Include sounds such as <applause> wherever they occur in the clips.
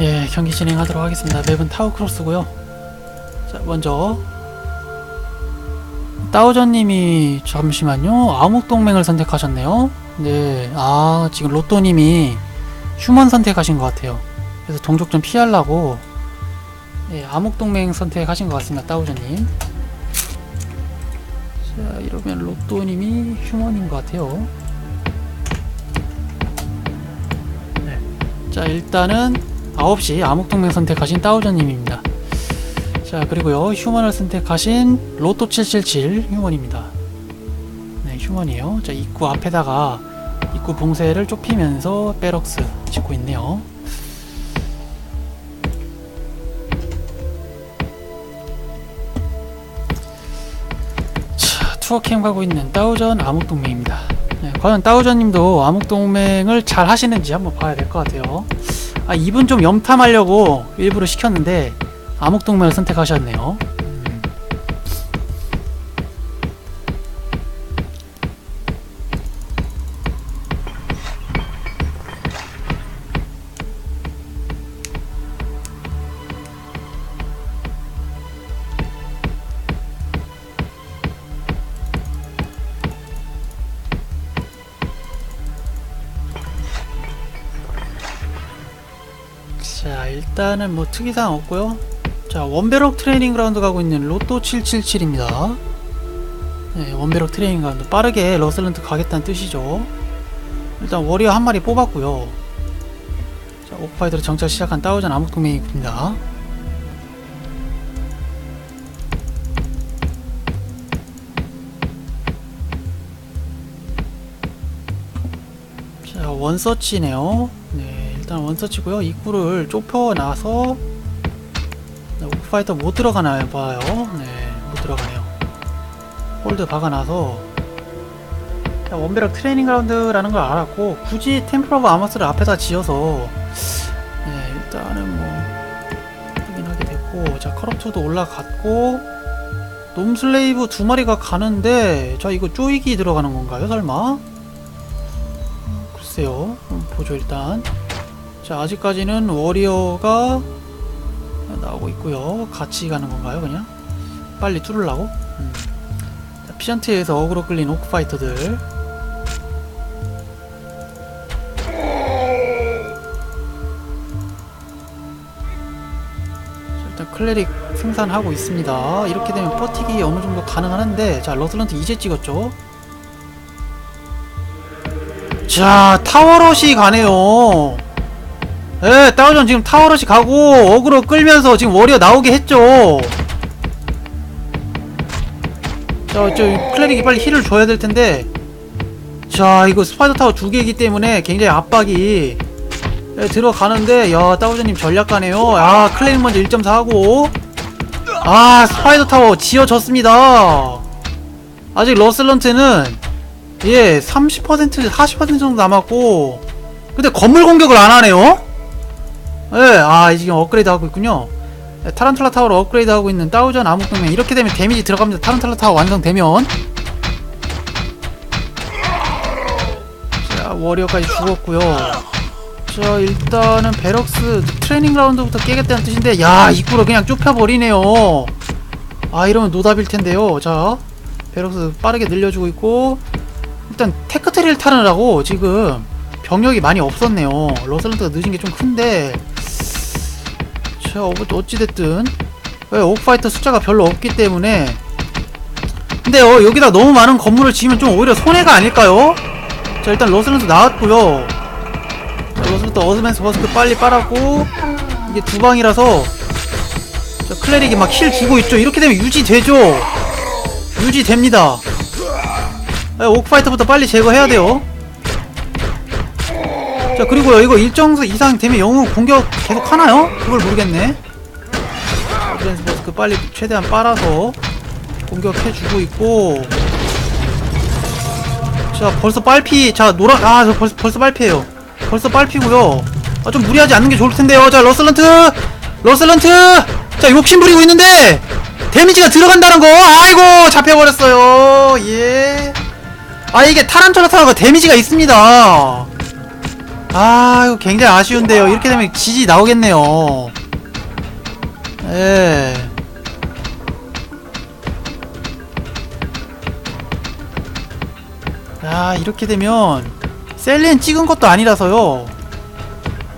예, 경기 진행하도록 하겠습니다. 맵은 타워 크로스고요. 자, 먼저 따오전님이 잠시만요. 암흑동맹을 선택하셨네요. 네, 아 지금 로또님이 휴먼 선택하신 것 같아요. 그래서 동족 좀 피하려고 예, 암흑동맹 선택하신 것 같습니다. 따오전님. 자, 이러면 로또님이 휴먼인 것 같아요. 네. 자, 일단은 9시 암흑동맹 선택하신 따오전님입니다. 자 그리고요 휴먼을 선택하신 로또 777 휴먼입니다. 네 휴먼이에요. 자 입구 앞에다가 입구 봉쇄를 좁히면서 베럭스 짓고 있네요. 자 투어캠 가고 있는 따오전 암흑동맹입니다. 네, 과연 따오전님도 암흑동맹을 잘 하시는지 한번 봐야 될 것 같아요. 아 이분 좀 염탐하려고 일부러 시켰는데 암흑동맹을 선택하셨네요. 일단은 뭐 특이사항 없고요. 자 원베럭 트레이닝 그라운드 가고 있는 로또 777입니다. 네 원베럭 트레이닝 그라운드. 빠르게 러슬런트 가겠다는 뜻이죠. 일단 워리어 한 마리 뽑았고요. 자 오프파이터로 정찰 시작한 따오전 암흑동맹입니다. 자 원서치네요. 네 일단 원서치고요. 입구를 좁혀놔서 네, 오프파이터 못 들어가나요? 봐요. 네 못 들어가네요. 홀드 박아놔서 자, 원베럭 트레이닝 그라운드라는 걸 알았고 굳이 템플 오브 아머스를 앞에다 지어서 네 일단은 뭐 확인하게 됐고 자 커럽트도 올라갔고 놈슬레이브 두 마리가 가는데 자 이거 쪼이기 들어가는 건가요 설마? 글쎄요. 보죠 일단 자 아직까지는 워리어가 나오고 있고요 같이 가는 건가요 그냥? 빨리 뚫으려고? 음. 자, 피잔트에서 어그로 끌린 오크파이터들 자, 일단 클레릭 생산하고 있습니다 이렇게 되면 버티기 어느 정도 가능하는데 자 러슬런트 이제 찍었죠 자 타워러시 가네요 예 따오전 지금 타워러시 가고 어그로 끌면서 지금 워리어 나오게 했죠. 자 저 클레릭이 빨리 힐을 줘야 될 텐데. 자 이거 스파이더 타워 두 개이기 때문에 굉장히 압박이 예, 들어가는데 야 따오전님 전략가네요. 야 클레릭 먼저 1.4 하고. 아 스파이더 타워 지어졌습니다. 아직 러슬런트는 예, 30% 40% 정도 남았고 근데 건물 공격을 안 하네요. 예, 아 지금 업그레이드 하고 있군요. 예, 타란툴라 타워를 업그레이드 하고 있는 따우전 암흑동맹 이렇게 되면 데미지 들어갑니다. 타란툴라 타워 완성되면 자 워리어까지 죽었고요. 자 일단은 베럭스 트레이닝 라운드부터 깨겠다는 뜻인데 야 입구로 그냥 좁혀버리네요. 아 이러면 노답일 텐데요. 자 베럭스 빠르게 늘려주고 있고 일단 테크트리를 타느라고 지금 병력이 많이 없었네요. 러슬런트가 늦은 게 좀 큰데 자 어- 어찌됐든. 왜 오크파이터 숫자가 별로 없기 때문에. 근데 어, 여기다 너무 많은 건물을 지으면 좀 오히려 손해가 아닐까요? 자 일단 러슬런트 나왔고요. 자 러슬런트 어드밴스 버스크 빨리 빨았고 이게 두 방이라서. 자 클레릭이 막 힐 주고 있죠. 이렇게 되면 유지되죠. 유지됩니다. 아, 오크파이터부터 빨리 제거해야 돼요. 자 그리고요 이거 일정 이상 되면 영웅 공격 계속 하나요? 그걸 모르겠네. 어드밴스 버스크 빨리 최대한 빨아서 공격해주고 있고. 자 벌써 빨피 자 노라 아 저 벌써 벌써 빨피에요. 벌써 빨피고요. 아 좀 무리하지 않는 게 좋을 텐데요. 자 러슬런트 러슬런트 자 욕심 부리고 있는데 데미지가 들어간다는 거 아이고 잡혀버렸어요. 예. 아 이게 타란툴라 타워가 데미지가 있습니다 아 이거 굉장히 아쉬운데요 이렇게 되면 지지 나오겠네요 예 야, 이렇게 되면 셀린 찍은 것도 아니라서요.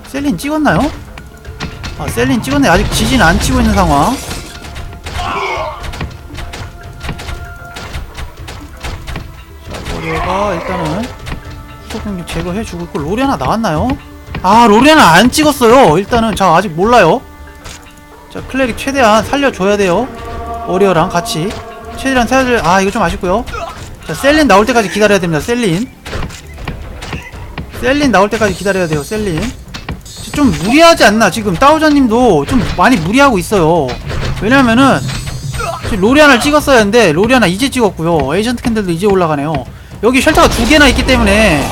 셀린 찍었나요? 아, 셀린 찍었네. 아직 지진 안 치고 있는 상황. 자, 워리어가 일단은 공격 제거해주고 있고, 롤이 하나 나왔나요? 아, 롤이 하나 안 찍었어요. 일단은, 자, 아직 몰라요. 자, 클레릭 최대한 살려줘야 돼요. 워리어랑 같이. 최대한 살려, 아, 이거 좀 아쉽고요. 자, 셀린 나올 때까지 기다려야 됩니다. 셀린. 셀린 나올 때까지 기다려야 돼요. 셀린. 좀 무리하지 않나? 지금 따오자님도 좀 많이 무리하고 있어요. 왜냐면은 로리안을 찍었어야 했는데 로리아나 이제 찍었고요. 에이전트 캔들도 이제 올라가네요. 여기 쉘터가 두 개나 있기 때문에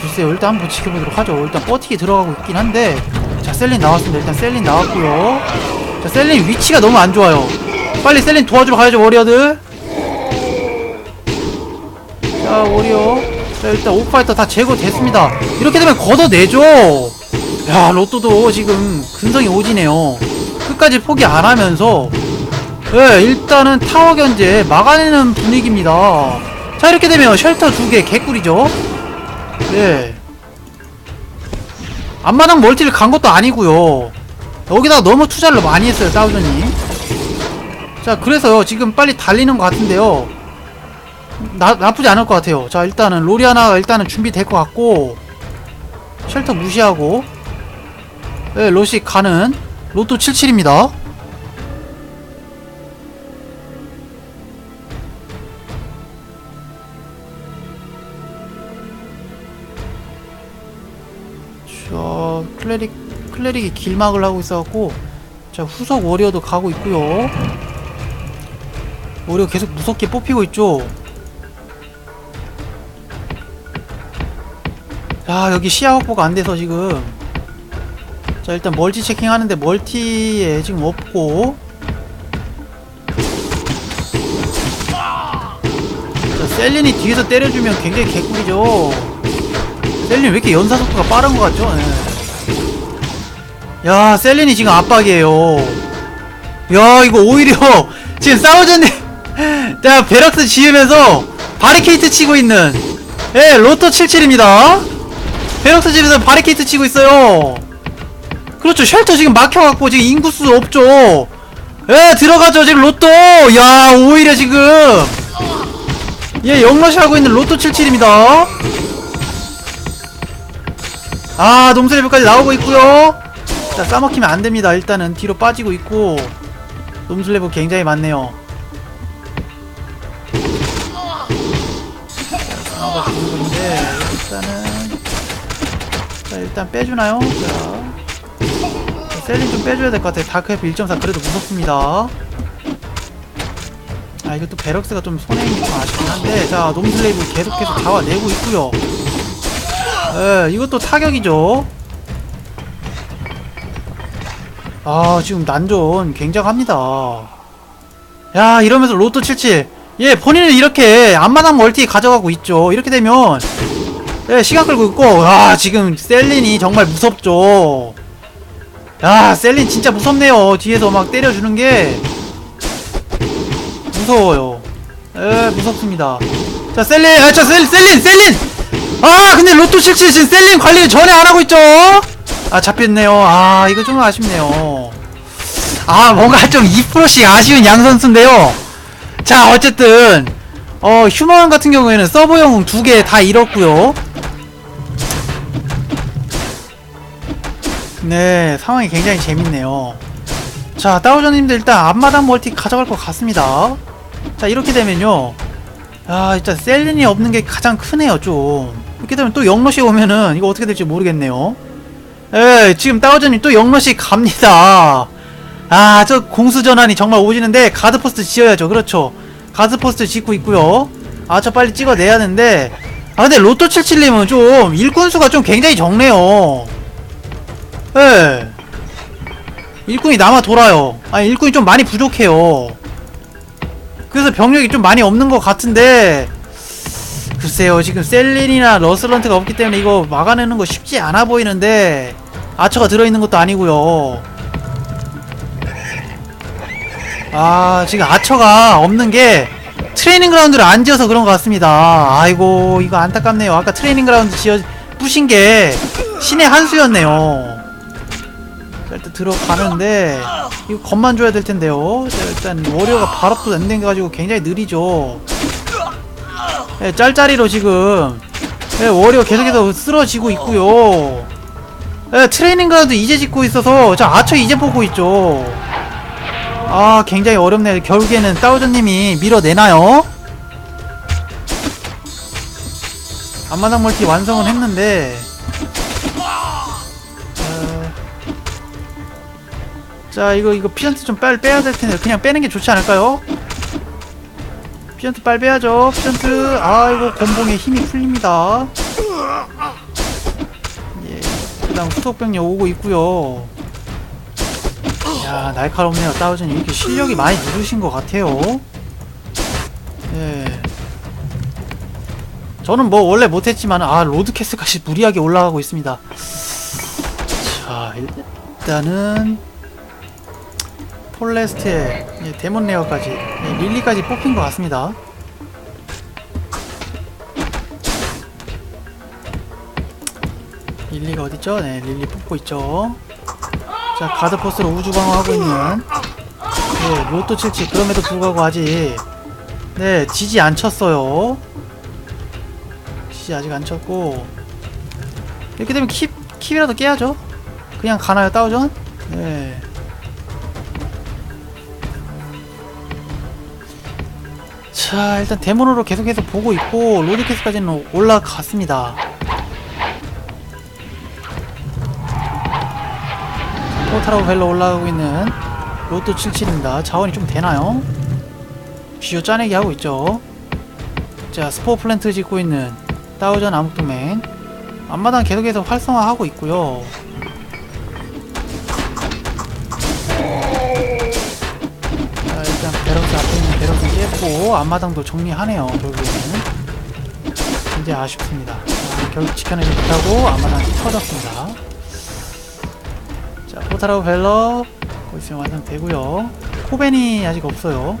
글쎄요. 일단 한번 지켜보도록 하죠. 일단 버티기 들어가고 있긴 한데 자 셀린 나왔습니다. 일단 셀린 나왔고요. 자 셀린 위치가 너무 안 좋아요. 빨리 셀린 도와주러 가야죠 워리어들. 자 워리어 자 일단 오파이터 다 제거됐습니다 이렇게 되면 걷어내죠 야 로또도 지금 근성이 오지네요 끝까지 포기 안 하면서 예 일단은 타워 견제 막아내는 분위기입니다 자 이렇게 되면 쉘터 두 개 개꿀이죠? 예 앞마당 멀티를 간 것도 아니고요. 여기다가 너무 투자를 많이 했어요 사우전이 자 그래서요 지금 빨리 달리는 것 같은데요. 나, 나쁘지 않을 것 같아요. 자, 일단은 로리아나가 일단은 준비될 것 같고 쉘터 무시하고. 네, 로시 가는 로또 77입니다. 클레릭 클레릭이 길막을 하고 있어갖고 자 후속 워리어도 가고 있고요. 워리어 계속 무섭게 뽑히고 있죠. 야 여기 시야 확보가 안 돼서 지금 자 일단 멀티 체킹 하는데 멀티에 지금 없고 자 셀린이 뒤에서 때려주면 굉장히 개꿀이죠 셀린 왜 이렇게 연사 속도가 빠른 것 같죠 네. 야 셀린이 지금 압박이에요 야 이거 오히려 <laughs> 지금 싸우전님 <laughs> 자 베럭스 지으면서 바리케이트 치고 있는 예 로또 77입니다 베럭스 집에서 바리케이트 치고 있어요. 그렇죠. 쉘터 지금 막혀갖고 지금 인구수 없죠. 예, 들어가죠. 지금 로또. 야, 오히려 지금. 예, 영러시 하고 있는 로또 77입니다. 아, 놈스레벨까지 나오고 있고요. 자, 싸먹히면 안 됩니다. 일단은 뒤로 빠지고 있고. 놈슬레벨 굉장히 많네요. 자, 싸먹어 주고 있는데, 일단은. 자 일단 빼주나요? 자 셀린 좀 빼줘야 될 것 같아요 다크해프 1.4 그래도 무섭습니다 아 이것도 베럭스가 좀 손해 있는 게좀 아쉽긴 한데 자 놈슬레이브 계속해서 잡아내고 있고요 예 이것도 타격이죠 아 지금 난전 굉장합니다 야 이러면서 로또 77 예 본인은 이렇게 앞마당 멀티 가져가고 있죠 이렇게 되면 예, 시간 끌고 있고, 아, 지금 셀린이 정말 무섭죠. 야, 셀린 진짜 무섭네요. 뒤에서 막 때려주는 게. 무서워요. 예, 무섭습니다. 자, 셀린, 아, 저 셀, 셀린, 셀린! 아, 근데 로또 77 지금 셀린 관리를 전혀 안 하고 있죠? 아, 잡혔네요. 아, 이거 좀 아쉽네요. 아, 뭔가 좀 2%씩 아쉬운 양 선수인데요. 자, 어쨌든, 어, 휴먼 같은 경우에는 서버 영웅 두 개 다 잃었고요. 네, 상황이 굉장히 재밌네요. 자, 따오저님들 일단 앞마당 멀티 가져갈 것 같습니다. 자, 이렇게 되면요. 아, 일단 셀린이 없는 게 가장 크네요, 좀. 이렇게 되면 또 영러시 오면은 이거 어떻게 될지 모르겠네요. 예, 지금 따오저님 또 영러시 갑니다. 아, 저 공수전환이 정말 오지는데 가드포스트 지어야죠. 그렇죠. 가드포스트 짓고 있고요. 아, 저 빨리 찍어내야 되는데. 아, 근데 로또 77님은 좀 일꾼수가 좀 굉장히 적네요. 예. 일꾼이 남아 돌아요. 아니, 일꾼이 좀 많이 부족해요. 그래서 병력이 좀 많이 없는 것 같은데, 글쎄요 지금 셀린이나 러슬런트가 없기 때문에 이거 막아내는 거 쉽지 않아 보이는데 아처가 들어있는 것도 아니고요 아 지금 아처가 없는 게 트레이닝 그라운드를 안 지어서 그런 것 같습니다. 아이고 이거 안타깝네요. 아까 트레이닝 그라운드 지어 부신 게 신의 한 수였네요. 자, 일단 들어가는데 이거 겁만 줘야 될 텐데요. 자, 일단 워리어가 발업도 안된게 가지고 굉장히 느리죠. 예, 짤짤이로 지금. 예, 워리어 계속해서 쓰러지고 있고요. 예, 트레이닝 그라운드 이제 짓고 있어서 자 아처 이제 보고 있죠 아 굉장히 어렵네요 결국에는 따우저님이 밀어내나요? 앞마당 멀티 완성은 했는데 어, 자 이거 이거 피전트 좀 빨리 빼야 될 텐데 그냥 빼는 게 좋지 않을까요? 피전트 빨리 빼야죠 피전트 아이고 곤봉에 힘이 풀립니다 예 그다음 후속병력 오고 있고요 야 날카롭네요. 따우저님 이렇게 실력이 많이 누르신 것 같아요. 예. 저는 뭐 원래 못했지만 아 로드캐스까지 <laughs> 무리하게 올라가고 있습니다. 자 일단은 폴레스트에 예, 데몬 레어까지 예, 릴리까지 뽑힌 것 같습니다. 릴리가 어딨죠? 네 릴리 뽑고 있죠 자 가드포스로 우주방어하고 있는. 네 로또 77 그럼에도 불구하고 아직 네 지지 안 쳤어요. 지지 아직 안 쳤고. 이렇게 되면 킵, 킵이라도 깨야죠? 그냥 가나요 따오전? 네. 자 일단 데몬으로 계속해서 보고 있고 로드캐스까지는 올라갔습니다 포타라고 벨로 올라가고 있는 로또 77입니다. 자원이 좀 되나요? 쥐어 짜내기 하고 있죠. 자, 스포 플랜트 짓고 있는 다우전 암흑동맹. 앞마당 계속해서 활성화하고 있고요. 자, 일단 베럭스 앞에 있는 베럭스 깼고 앞마당도 정리하네요. 결국에는. 굉장히 아쉽습니다. 자, 결국 지켜내지 못하고 앞마당이 터졌습니다. 자, 포타라고 벨러 거기 있으면 완성되고요. 코벤이 아직 없어요.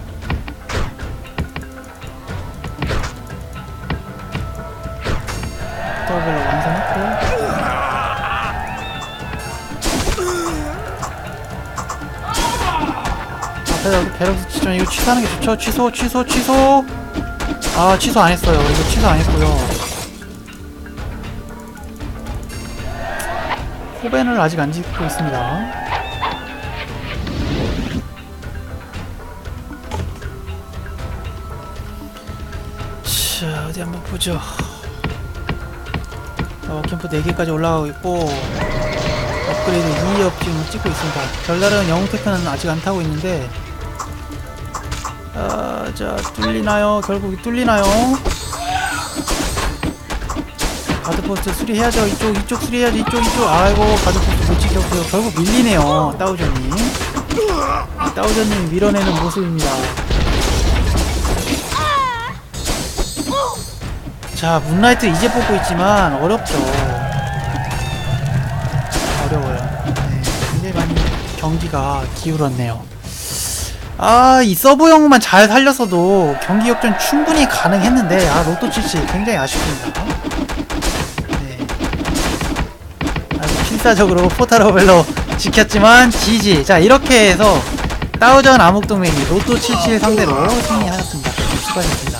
포타라고 벨러 완성했고. 앞에서 베럭스 치전 이거 취소하는 게 좋죠? 취소, 취소, 취소. 아, 취소 안 했어요. 이거 취소 안 했고요. 코벤을 아직 안 짓고 있습니다. 자, 어디 한번 보죠. 자, 워캠프 4개까지 올라가고 있고, 업그레이드 2업 지금 찍고 있습니다. 별다른 영웅 테크는 아직 안 타고 있는데, 아, 자, 뚫리나요? 결국 뚫리나요? 가드포스트 수리해야죠. 이쪽, 이쪽 수리해야지. 이쪽, 이쪽. 아이고, 가드포스트 못 지켰고요. 결국 밀리네요. 따우저님. 따우저님 밀어내는 모습입니다. 자, 문라이트 이제 뽑고 있지만 어렵죠. 어려워요. 네, 굉장히 많이 경기가 기울었네요. 아, 이 서브 영웅만 잘 살렸어도 경기 역전 충분히 가능했는데, 아, 로또 77 굉장히 아쉽습니다. 필사적으로 포타로벨로 지켰지만 지지. 자, 이렇게 해서 따우전 암흑동맹이 로또 77 상대로 승리하였습니다. 수고하셨습니다.